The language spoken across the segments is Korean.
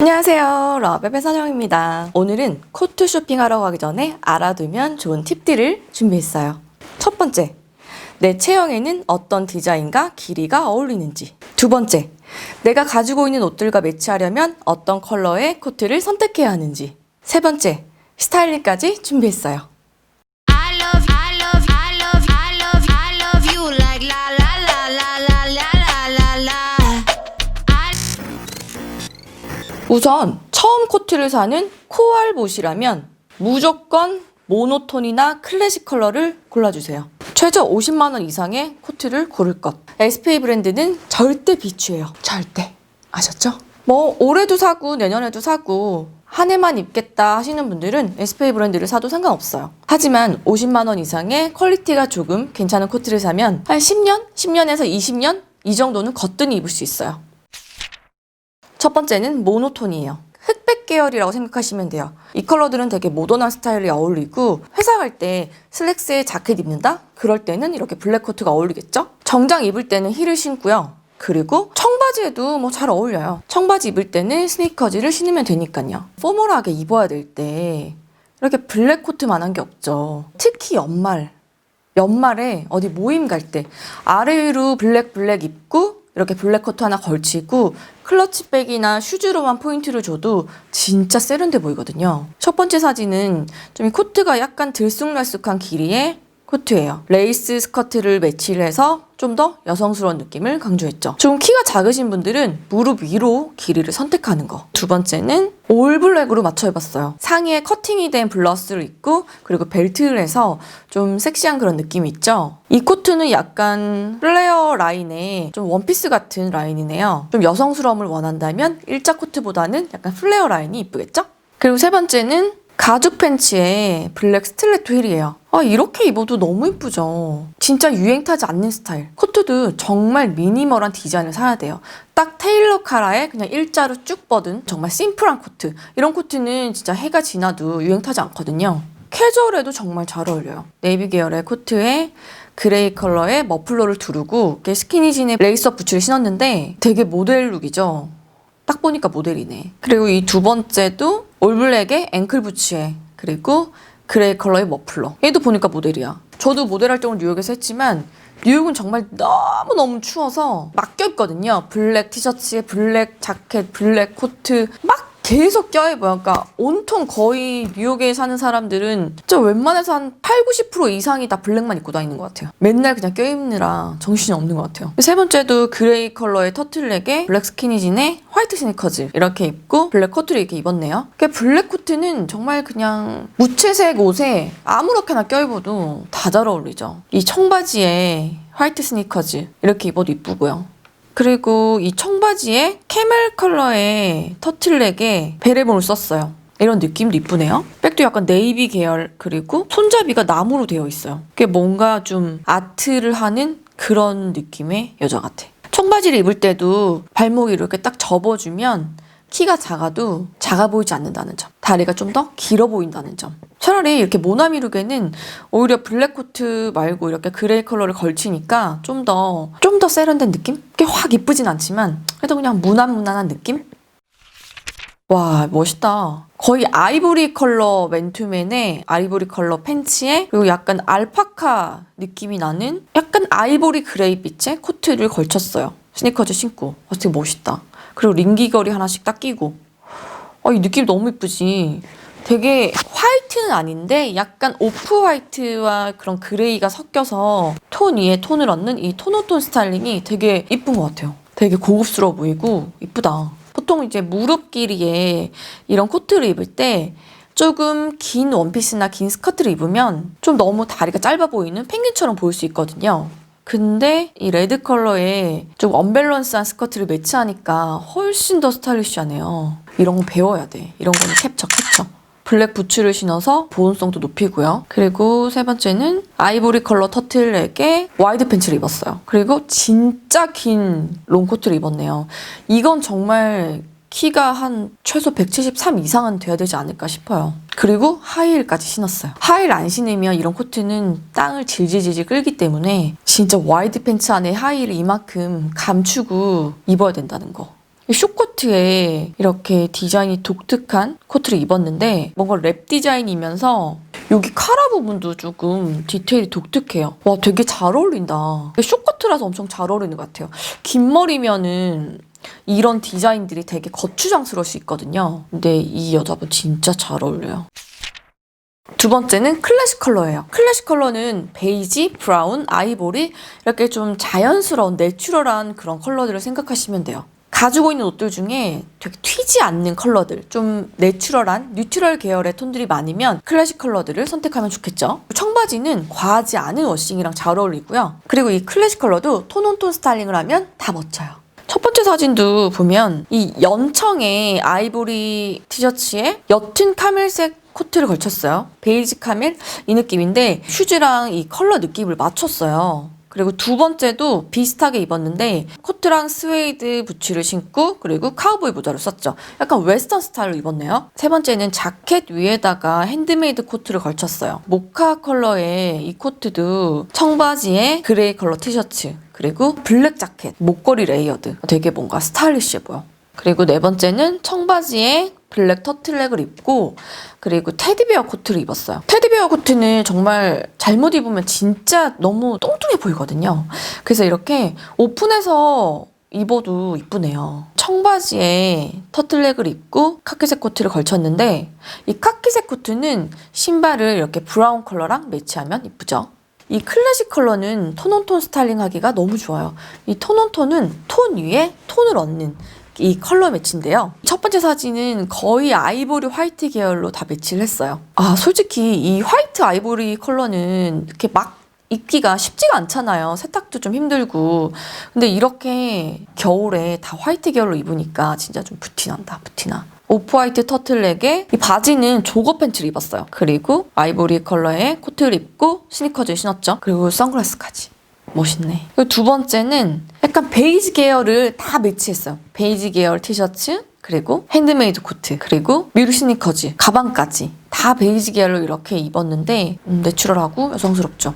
안녕하세요. 러베베 선영입니다. 오늘은 코트 쇼핑하러 가기 전에 알아두면 좋은 팁들을 준비했어요. 첫 번째, 내 체형에는 어떤 디자인과 길이가 어울리는지. 두 번째, 내가 가지고 있는 옷들과 매치하려면 어떤 컬러의 코트를 선택해야 하는지. 세 번째, 스타일링까지 준비했어요. 우선 처음 코트를 사는 코알봇이라면 무조건 모노톤이나 클래식 컬러를 골라주세요. 최저 50만 원 이상의 코트를 고를 것. SPA 브랜드는 절대 비추해요. 절대. 아셨죠? 뭐 올해도 사고 내년에도 사고 한 해만 입겠다 하시는 분들은 SPA 브랜드를 사도 상관없어요. 하지만 50만 원 이상의 퀄리티가 조금 괜찮은 코트를 사면 한 10년, 10년에서 20년 이 정도는 거뜬히 입을 수 있어요. 첫 번째는 모노톤이에요. 흑백 계열이라고 생각하시면 돼요. 이 컬러들은 되게 모던한 스타일이 어울리고 회사 갈 때 슬랙스에 자켓 입는다? 그럴 때는 이렇게 블랙 코트가 어울리겠죠? 정장 입을 때는 힐을 신고요. 그리고 청바지에도 뭐 잘 어울려요. 청바지 입을 때는 스니커즈를 신으면 되니까요. 포멀하게 입어야 될 때 이렇게 블랙 코트만한 게 없죠. 특히 연말. 연말에 어디 모임 갈 때 아래 위로 블랙 블랙 입고 이렇게 블랙 코트 하나 걸치고 클러치백이나 슈즈로만 포인트를 줘도 진짜 세련돼 보이거든요. 첫 번째 사진은 좀 이 코트가 약간 들쑥날쑥한 길이의 코트예요. 레이스 스커트를 매치를 해서 좀 더 여성스러운 느낌을 강조했죠. 좀 키가 작으신 분들은 무릎 위로 길이를 선택하는 거. 두 번째는 올 블랙으로 맞춰 입었어요. 상의에 커팅이 된 블러스를 입고 그리고 벨트를 해서 좀 섹시한 그런 느낌이 있죠. 이 코트는 약간 플레어 라인의 좀 원피스 같은 라인이네요. 좀 여성스러움을 원한다면 일자 코트보다는 약간 플레어 라인이 이쁘겠죠? 그리고 세 번째는 가죽 팬츠에 블랙 스틸레토 힐이에요. 아, 이렇게 입어도 너무 이쁘죠. 진짜 유행 타지 않는 스타일. 코트도 정말 미니멀한 디자인을 사야 돼요. 딱 테일러 카라에 그냥 일자로 쭉 뻗은 정말 심플한 코트. 이런 코트는 진짜 해가 지나도 유행 타지 않거든요. 캐주얼에도 정말 잘 어울려요. 네이비 계열의 코트에 그레이 컬러의 머플러를 두르고 스키니진에 레이스업 부츠를 신었는데 되게 모델 룩이죠. 딱 보니까 모델이네. 그리고 이 두 번째도 올블랙의 앵클 부츠에 그리고 그레이 컬러의 머플러. 얘도 보니까 모델이야. 저도 모델 활동을 뉴욕에서 했지만 뉴욕은 정말 너무너무 추워서 막 껴입거든요. 블랙 티셔츠에 블랙 자켓, 블랙 코트 막 계속 껴입어요. 그러니까 온통 거의 뉴욕에 사는 사람들은 진짜 웬만해서 한 8, 90% 이상이 다 블랙만 입고 다니는 것 같아요. 맨날 그냥 껴입느라 정신이 없는 것 같아요. 세 번째도 그레이 컬러의 터틀넥에 블랙 스키니진에 화이트 스니커즈 이렇게 입고 블랙 코트를 이렇게 입었네요. 그 블랙 코트는 정말 그냥 무채색 옷에 아무렇게나 껴입어도 다 잘 어울리죠. 이 청바지에 화이트 스니커즈 이렇게 입어도 이쁘고요. 그리고 이 청바지에 캐멜 컬러의 터틀넥에 베레몬을 썼어요. 이런 느낌도 이쁘네요. 백도 약간 네이비 계열 그리고 손잡이가 나무로 되어 있어요. 그게 뭔가 좀 아트를 하는 그런 느낌의 여자 같아. 청바지를 입을 때도 발목이 이렇게 딱 접어주면 키가 작아도 작아 보이지 않는다는 점. 다리가 좀 더 길어 보인다는 점. 차라리 이렇게 모나미 룩에는 오히려 블랙 코트 말고 이렇게 그레이 컬러를 걸치니까 좀 더, 좀 더 세련된 느낌? 꽤 확 이쁘진 않지만 그래도 그냥 무난무난한 느낌? 와, 멋있다. 거의 아이보리 컬러 맨투맨에 아이보리 컬러 팬츠에 그리고 약간 알파카 느낌이 나는 약간 아이보리 그레이 빛의 코트를 걸쳤어요. 스니커즈 신고. 아, 되게 멋있다. 그리고 링기걸이 하나씩 딱 끼고. 아, 이 느낌 너무 이쁘지. 되게 화이트는 아닌데 약간 오프 화이트와 그런 그레이가 섞여서 톤 위에 톤을 얻는 이 톤오톤 스타일링이 되게 이쁜 것 같아요. 되게 고급스러워 보이고 이쁘다. 보통 이제 무릎 길이에 이런 코트를 입을 때 조금 긴 원피스나 긴 스커트를 입으면 좀 너무 다리가 짧아 보이는 펭귄처럼 보일 수 있거든요. 근데 이 레드 컬러에 좀 언밸런스한 스커트를 매치하니까 훨씬 더 스타일리시하네요. 이런 거 배워야 돼. 이런 거는 캡처, 캡처. 블랙 부츠를 신어서 보온성도 높이고요. 그리고 세 번째는 아이보리 컬러 터틀넥에 와이드 팬츠를 입었어요. 그리고 진짜 긴 롱코트를 입었네요. 이건 정말 키가 한 최소 173 이상은 돼야 되지 않을까 싶어요. 그리고 하이힐까지 신었어요. 하이힐 안 신으면 이런 코트는 땅을 질질질질 끌기 때문에 진짜 와이드 팬츠 안에 하이힐을 이만큼 감추고 입어야 된다는 거. 이 쇼코트에 이렇게 디자인이 독특한 코트를 입었는데 뭔가 랩 디자인이면서 여기 카라 부분도 조금 디테일이 독특해요. 와 되게 잘 어울린다. 쇼코트라서 엄청 잘 어울리는 것 같아요. 긴 머리면은 이런 디자인들이 되게 거추장스러울 수 있거든요. 근데 이 여자분 진짜 잘 어울려요. 두 번째는 클래식 컬러예요. 클래식 컬러는 베이지, 브라운, 아이보리 이렇게 좀 자연스러운 내추럴한 그런 컬러들을 생각하시면 돼요. 가지고 있는 옷들 중에 되게 튀지 않는 컬러들, 좀 내추럴한 뉴트럴 계열의 톤들이 많으면 클래식 컬러들을 선택하면 좋겠죠. 청바지는 과하지 않은 워싱이랑 잘 어울리고요. 그리고 이 클래식 컬러도 톤온톤 스타일링을 하면 다 멋져요. 첫 번째 사진도 보면 이 연청의 아이보리 티셔츠에 옅은 카멜색 코트를 걸쳤어요. 베이지 카멜 이 느낌인데 슈즈랑 이 컬러 느낌을 맞췄어요. 그리고 두 번째도 비슷하게 입었는데 코트랑 스웨이드 부츠를 신고 그리고 카우보이 모자를 썼죠. 약간 웨스턴 스타일로 입었네요. 세 번째는 자켓 위에다가 핸드메이드 코트를 걸쳤어요. 모카 컬러의 이 코트도 청바지에 그레이 컬러 티셔츠 그리고 블랙 자켓 목걸이 레이어드 되게 뭔가 스타일리시해 보여. 그리고 네 번째는 청바지에 블랙 터틀넥을 입고 그리고 테디베어 코트를 입었어요. 테디베어 코트는 정말 잘못 입으면 진짜 너무 똥뚱해 보이거든요. 그래서 이렇게 오픈해서 입어도 이쁘네요. 청바지에 터틀넥을 입고 카키색 코트를 걸쳤는데 이 카키색 코트는 신발을 이렇게 브라운 컬러랑 매치하면 이쁘죠. 이 클래식 컬러는 톤온톤 스타일링 하기가 너무 좋아요. 이 톤온톤은 톤 위에 톤을 얻는 이 컬러 매치인데요. 첫 번째 사진은 거의 아이보리 화이트 계열로 다 매치를 했어요. 아, 솔직히 이 화이트 아이보리 컬러는 이렇게 막 입기가 쉽지가 않잖아요. 세탁도 좀 힘들고. 근데 이렇게 겨울에 다 화이트 계열로 입으니까 진짜 좀 부티난다, 부티나. 오프화이트 터틀넥에 이 바지는 조거 팬츠를 입었어요. 그리고 아이보리 컬러의 코트를 입고 스니커즈를 신었죠. 그리고 선글라스까지. 멋있네. 그리고 두 번째는 약간 베이지 계열을 다 매치했어요. 베이지 계열 티셔츠, 그리고 핸드메이드 코트, 그리고 뮤르 스니커즈, 가방까지 다 베이지 계열로 이렇게 입었는데 음, 내추럴하고 여성스럽죠.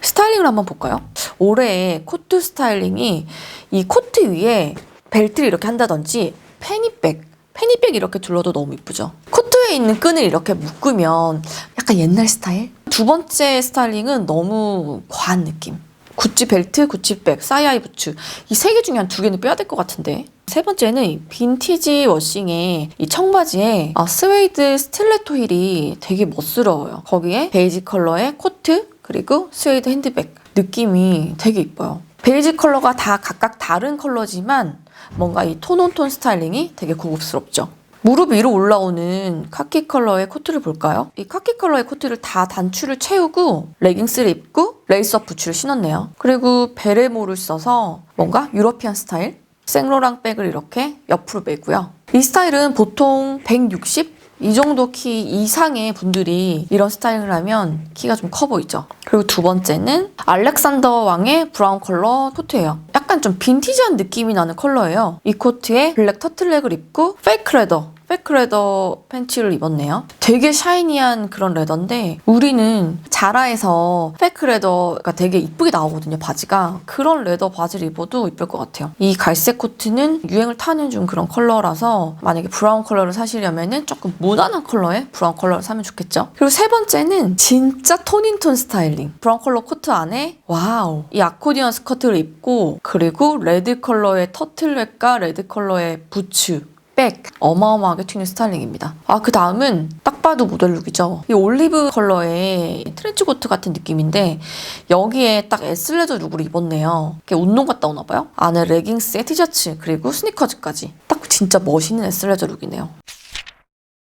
스타일링을 한번 볼까요? 올해 코트 스타일링이 이 코트 위에 벨트를 이렇게 한다든지 패니백, 패니백 이렇게 둘러도 너무 이쁘죠. 코트에 있는 끈을 이렇게 묶으면 약간 옛날 스타일? 두 번째 스타일링은 너무 과한 느낌. 구찌 벨트, 구찌 백, 사이아이 부츠 이 세 개 중에 한 두 개는 빼야 될 것 같은데 세 번째는 이 빈티지 워싱에 이 청바지에 아, 스웨이드 스틸레토 힐이 되게 멋스러워요. 거기에 베이지 컬러의 코트 그리고 스웨이드 핸드백 느낌이 되게 이뻐요. 베이지 컬러가 다 각각 다른 컬러지만 뭔가 이 톤온톤 스타일링이 되게 고급스럽죠. 무릎 위로 올라오는 카키 컬러의 코트를 볼까요? 이 카키 컬러의 코트를 다 단추를 채우고 레깅스를 입고 레이스업 부츠를 신었네요. 그리고 베레모를 써서 뭔가 유러피안 스타일? 생로랑 백을 이렇게 옆으로 매고요. 이 스타일은 보통 160? 이 정도 키 이상의 분들이 이런 스타일을 하면 키가 좀 커 보이죠. 그리고 두 번째는 알렉산더 왕의 브라운 컬러 코트예요. 약간 좀 빈티지한 느낌이 나는 컬러예요. 이 코트에 블랙 터틀넥을 입고 페이크 레더 페이크 레더 팬츠를 입었네요. 되게 샤이니한 그런 레더인데 우리는 자라에서 페이크 레더가 되게 이쁘게 나오거든요, 바지가. 그런 레더 바지를 입어도 이쁠 것 같아요. 이 갈색 코트는 유행을 타는 중 그런 컬러라서 만약에 브라운 컬러를 사시려면은 조금 무난한 컬러의 브라운 컬러를 사면 좋겠죠. 그리고 세 번째는 진짜 톤인톤 스타일링. 브라운 컬러 코트 안에 와우 이 아코디언 스커트를 입고 그리고 레드 컬러의 터틀넥과 레드 컬러의 부츠 백 어마어마하게 튀는 스타일링입니다. 아 그 다음은 딱 봐도 모델룩이죠. 이 올리브 컬러의 트렌치 코트 같은 느낌인데 여기에 딱 에슬레저 룩을 입었네요. 이게 운동 갔다 오나 봐요. 안에 레깅스에 티셔츠 그리고 스니커즈까지 딱 진짜 멋있는 에슬레저 룩이네요.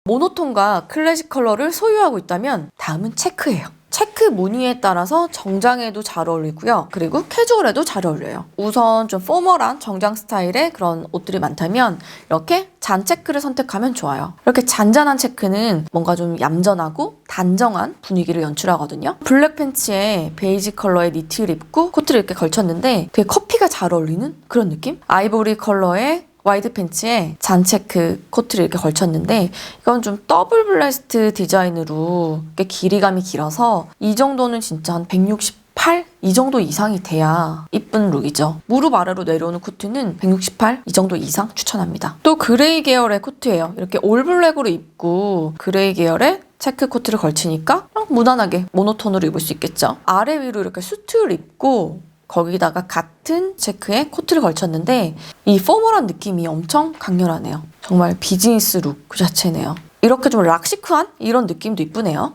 모노톤과 클래식 컬러를 소유하고 있다면 다음은 체크예요. 체크 무늬에 따라서 정장에도 잘 어울리고요. 그리고 캐주얼에도 잘 어울려요. 우선 좀 포멀한 정장 스타일의 그런 옷들이 많다면 이렇게 잔 체크를 선택하면 좋아요. 이렇게 잔잔한 체크는 뭔가 좀 얌전하고 단정한 분위기를 연출하거든요. 블랙 팬츠에 베이지 컬러의 니트를 입고 코트를 이렇게 걸쳤는데 되게 커피가 잘 어울리는 그런 느낌? 아이보리 컬러의 와이드 팬츠에 잔체크 코트를 이렇게 걸쳤는데 이건 좀 더블 블레스트 디자인으로 이렇게 길이감이 길어서 이 정도는 진짜 한 160 168이 정도 이상이 돼야 이쁜 룩이죠. 무릎 아래로 내려오는 코트는 168 이 정도 이상 추천합니다. 또 그레이 계열의 코트예요. 이렇게 올블랙으로 입고 그레이 계열의 체크 코트를 걸치니까 무난하게 모노톤으로 입을 수 있겠죠. 아래 위로 이렇게 수트를 입고 거기다가 같은 체크에 코트를 걸쳤는데 이 포멀한 느낌이 엄청 강렬하네요. 정말 비즈니스 룩 그 자체네요. 이렇게 좀 락시크한 이런 느낌도 이쁘네요.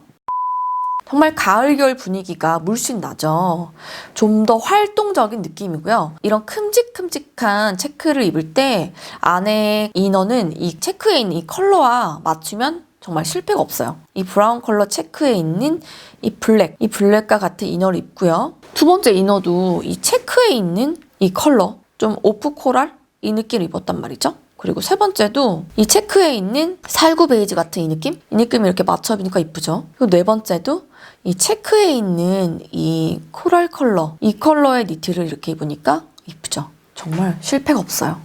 정말 가을 겨울 분위기가 물씬 나죠. 좀 더 활동적인 느낌이고요. 이런 큼직큼직한 체크를 입을 때 안에 이너는 이 체크에 있는 이 컬러와 맞추면 정말 실패가 없어요. 이 브라운 컬러 체크에 있는 이 블랙, 이 블랙과 같은 이너를 입고요. 두 번째 이너도 이 체크에 있는 이 컬러, 좀 오프 코랄 이 느낌을 입었단 말이죠. 그리고 세 번째도 이 체크에 있는 살구 베이지 같은 이 느낌? 이 느낌이 이렇게 맞춰 입으니까 이쁘죠. 그리고 네 번째도 이 체크에 있는 이 코랄 컬러, 이 컬러의 니트를 이렇게 입으니까 이쁘죠. 정말 실패가 없어요.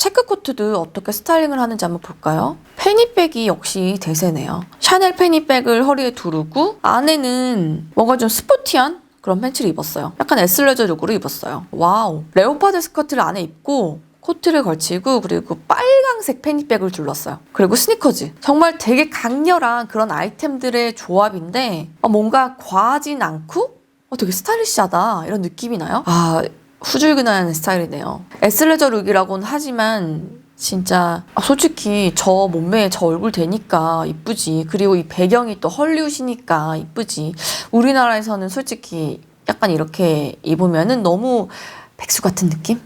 체크 코트도 어떻게 스타일링을 하는지 한번 볼까요? 페니백이 역시 대세네요. 샤넬 페니백을 허리에 두르고 안에는 뭔가 좀 스포티한 그런 팬츠를 입었어요. 약간 에슬레저 룩으로 입었어요. 와우. 레오파드 스커트를 안에 입고 코트를 걸치고 그리고 빨강색 페니백을 둘렀어요. 그리고 스니커즈. 정말 되게 강렬한 그런 아이템들의 조합인데 어, 뭔가 과하진 않고 어, 되게 스타일리시하다 이런 느낌이 나요. 아 후줄근한 스타일이네요. 에슬레저 룩이라고는 하지만 진짜 아, 솔직히 저 몸매에 저 얼굴 되니까 이쁘지. 그리고 이 배경이 또 헐리우드니까 이쁘지. 우리나라에서는 솔직히 약간 이렇게 입으면은 너무 백수 같은 느낌?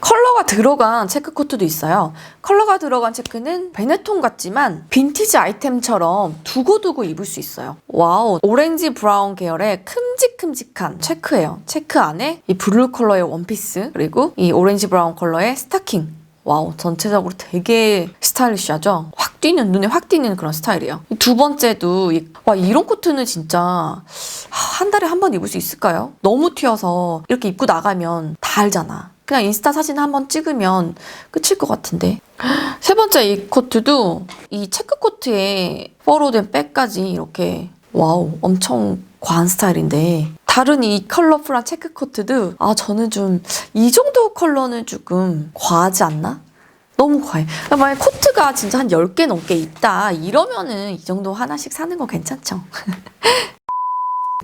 컬러가 들어간 체크 코트도 있어요. 컬러가 들어간 체크는 베네톤 같지만 빈티지 아이템처럼 두고두고 입을 수 있어요. 와우, 오렌지 브라운 계열의 큼직큼직한 체크예요. 체크 안에 이 블루 컬러의 원피스 그리고 이 오렌지 브라운 컬러의 스타킹. 와우, 전체적으로 되게 스타일리시하죠? 확 뛰는, 눈에 확 띄는 그런 스타일이에요. 두 번째도, 이- 와, 이런 코트는 진짜 하, 한 달에 한 번 입을 수 있을까요? 너무 튀어서 이렇게 입고 나가면 다 알잖아. 그냥 인스타 사진 한번 찍으면 끝일 것 같은데. 세 번째 이 코트도 이 체크 코트에 뻐로된 백까지 이렇게 와우 엄청 과한 스타일인데 다른 이 컬러풀한 체크 코트도 아 저는 좀 이 정도 컬러는 조금 과하지 않나? 너무 과해. 만약 코트가 진짜 한 10개 넘게 있다 이러면은 이 정도 하나씩 사는 거 괜찮죠.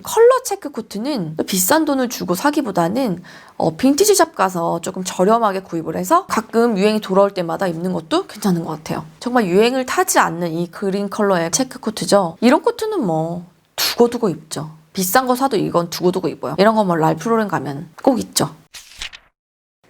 컬러 체크 코트는 비싼 돈을 주고 사기보다는 어, 빈티지 샵 가서 조금 저렴하게 구입을 해서 가끔 유행이 돌아올 때마다 입는 것도 괜찮은 것 같아요. 정말 유행을 타지 않는 이 그린 컬러의 체크 코트죠. 이런 코트는 뭐 두고두고 입죠. 비싼 거 사도 이건 두고두고 입어요. 이런 거 뭐 랄프로렌 가면 꼭 있죠.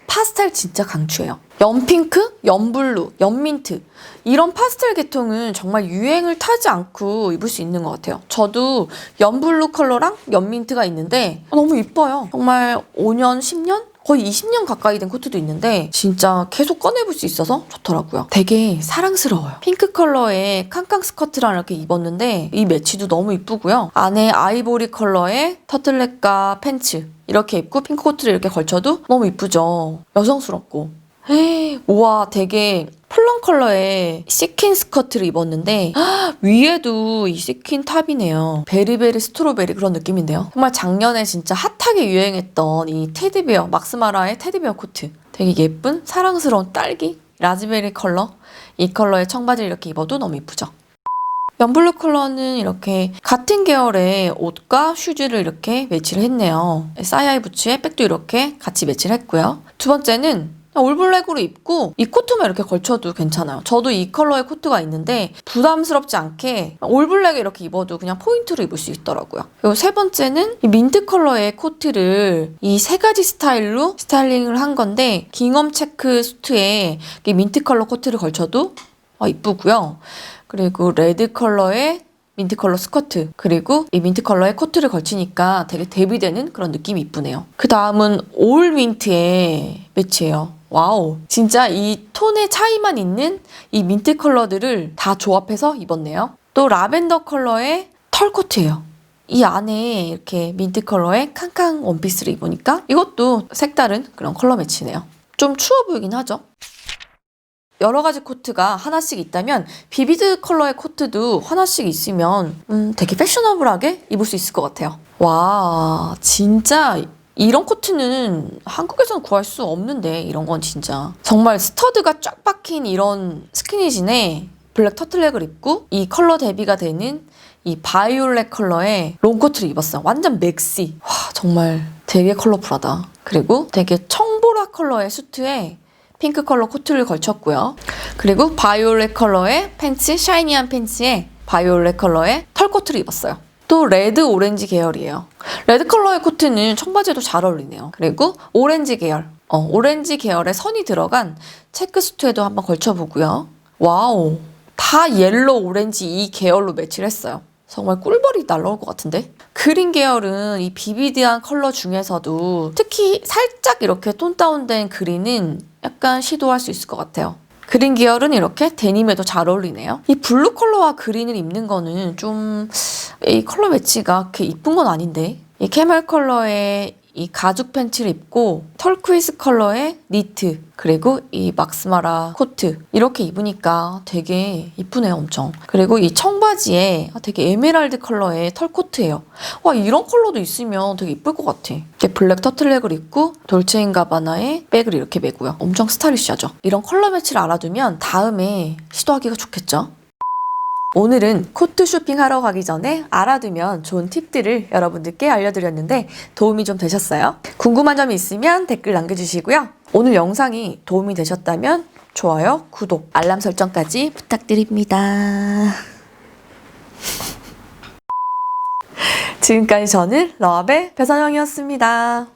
파스텔 진짜 강추해요. 연핑크, 연블루, 연민트 이런 파스텔 계통은 정말 유행을 타지 않고 입을 수 있는 것 같아요. 저도 연블루 컬러랑 연민트가 있는데 너무 이뻐요. 정말 5년, 10년? 거의 20년 가까이 된 코트도 있는데 진짜 계속 꺼내볼 수 있어서 좋더라고요. 되게 사랑스러워요. 핑크 컬러의 캉캉 스커트랑 이렇게 입었는데 이 매치도 너무 이쁘고요. 안에 아이보리 컬러의 터틀넥과 팬츠 이렇게 입고 핑크 코트를 이렇게 걸쳐도 너무 이쁘죠. 여성스럽고. 에이, 우와 되게 플럼 컬러의 시킨 스커트를 입었는데 헉, 위에도 이 시킨 탑이네요. 베리베리 스트로베리 그런 느낌인데요. 정말 작년에 진짜 핫하게 유행했던 이 테디베어 막스마라의 테디베어 코트. 되게 예쁜 사랑스러운 딸기 라즈베리 컬러 이 컬러의 청바지를 이렇게 입어도 너무 이쁘죠. 연블루 컬러는 이렇게 같은 계열의 옷과 슈즈를 이렇게 매치를 했네요. 사이아이 부츠에 백도 이렇게 같이 매치를 했고요. 두 번째는 올블랙으로 입고 이 코트만 이렇게 걸쳐도 괜찮아요. 저도 이 컬러의 코트가 있는데 부담스럽지 않게 올블랙에 이렇게 입어도 그냥 포인트로 입을 수 있더라고요. 그리고 세 번째는 이 민트 컬러의 코트를 이 세 가지 스타일로 스타일링을 한 건데 깅엄 체크 수트에 이 민트 컬러 코트를 걸쳐도 어, 이쁘고요. 그리고 레드 컬러의 민트 컬러 스커트 그리고 이 민트 컬러의 코트를 걸치니까 되게 대비되는 그런 느낌이 이쁘네요. 그 다음은 올 민트의 매치예요. 와우 진짜 이 톤의 차이만 있는 이 민트 컬러들을 다 조합해서 입었네요. 또 라벤더 컬러의 털 코트예요. 이 안에 이렇게 민트 컬러의 캉캉 원피스를 입으니까 이것도 색다른 그런 컬러 매치네요. 좀 추워 보이긴 하죠. 여러 가지 코트가 하나씩 있다면 비비드 컬러의 코트도 하나씩 있으면 음, 되게 패셔너블하게 입을 수 있을 것 같아요. 와, 진짜 이런 코트는 한국에서는 구할 수 없는데 이런 건 진짜 정말 스터드가 쫙 박힌 이런 스키니진에 블랙 터틀넥을 입고 이 컬러 대비가 되는 이 바이올렛 컬러의 롱코트를 입었어요. 완전 맥시. 와, 정말 되게 컬러풀하다. 그리고 되게 청보라 컬러의 수트에 핑크 컬러 코트를 걸쳤고요. 그리고 바이올렛 컬러의 팬츠, 샤이니한 팬츠에 바이올렛 컬러의 털 코트를 입었어요. 또 레드 오렌지 계열이에요. 레드 컬러의 코트는 청바지에도 잘 어울리네요. 그리고 오렌지 계열. 어, 오렌지 계열의 선이 들어간 체크 수트에도 한번 걸쳐보고요. 와우. 다 옐로우, 오렌지 이 계열로 매치를 했어요. 정말 꿀벌이 날라올 것 같은데? 그린 계열은 이 비비드한 컬러 중에서도 특히 살짝 이렇게 톤 다운된 그린은 약간 시도할 수 있을 것 같아요. 그린 계열은 이렇게 데님에도 잘 어울리네요. 이 블루 컬러와 그린을 입는 거는 좀 이 컬러 매치가 그렇게 이쁜 건 아닌데 이 캐멀 컬러의 이 가죽 팬츠를 입고 털크위스 컬러의 니트 그리고 이 막스마라 코트 이렇게 입으니까 되게 이쁘네요 엄청. 그리고 이 청바지에 되게 에메랄드 컬러의 털 코트예요. 와 이런 컬러도 있으면 되게 이쁠 것 같아. 이렇게 블랙 터틀넥을 입고 돌체인가바나에 백을 이렇게 메고요. 엄청 스타일리시하죠? 이런 컬러 매치를 알아두면 다음에 시도하기가 좋겠죠 오늘은 코트 쇼핑하러 가기 전에 알아두면 좋은 팁들을 여러분들께 알려드렸는데 도움이 좀 되셨어요? 궁금한 점이 있으면 댓글 남겨주시고요. 오늘 영상이 도움이 되셨다면 좋아요, 구독, 알람 설정까지 부탁드립니다. 지금까지 저는 러브의 배선영이었습니다.